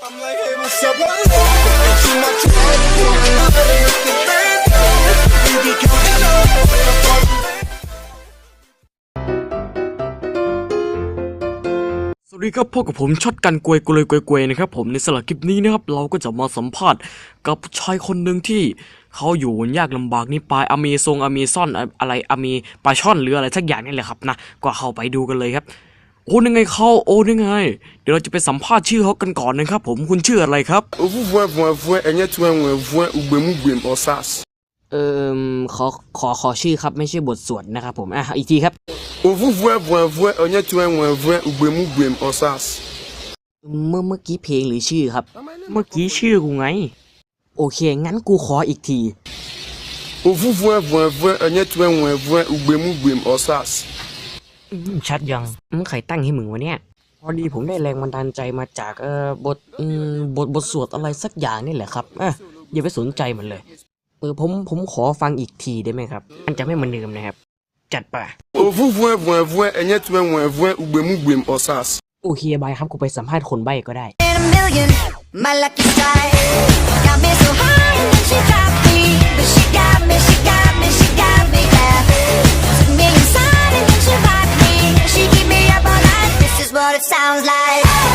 สวัสดีครับพบกับผมช็อตกันกวยกวยกวยกวยนะครับผมในสลักคลิปนี้นะครับเราก็จะมาสัมภาษณ์กับชายคนหนึ่งที่เขาอยู่ยากลำบากนี่ปลายอเมซงอเมซอนอะอะไรอเมปลาช่อนหรืออะไรสักอย่างนี่แหละครับนะก็เข้าไปดูกันเลยครับ โอ้ยังไงเขาโอ้ยังไง เดี๋ยวเราจะไปสัมภาษณ์ชื่อเขากันก่อนนะครับ ผมคุณชื่ออะไรครับ Ovu voin voin voin, enye tuen voin voin, ugbemu gbem osas. เอ่อขอขอขอชื่อครับไม่ใช่บทสวดนะครับผมอะอีกทีครับ Ovu voin voin voin, enye tuen voin voin, ugbemu gbem osas. เมื่อเมื่อกี้เพลงหรือชื่อครับ เมื่อกี้ชื่อกูไง โอเค งั้นกูขออีกที Ovu voin voin voin, enye tuen voin voin, ugbemu gbem osas. อืม ชัดยังอืมใครตั้งให้มึงวะเนี่ย พอดีผมได้แรงบันดาลใจมาจากเอ่อบทอืมบทบทสวดอะไรสักอย่างนี่แหละครับอะอย่าไปสนใจมันเลยเออผมผมขอฟังอีกทีได้ไหมครับ มันจะไม่เหมือนเดิมนะครับ จัดไป Ovu voin voin voin, enye tuen voin voin, ugbemu gbem osas. โอเคบายครับกูไปสัมภาษณ์คนใบ้ก็ได้ What it sounds like.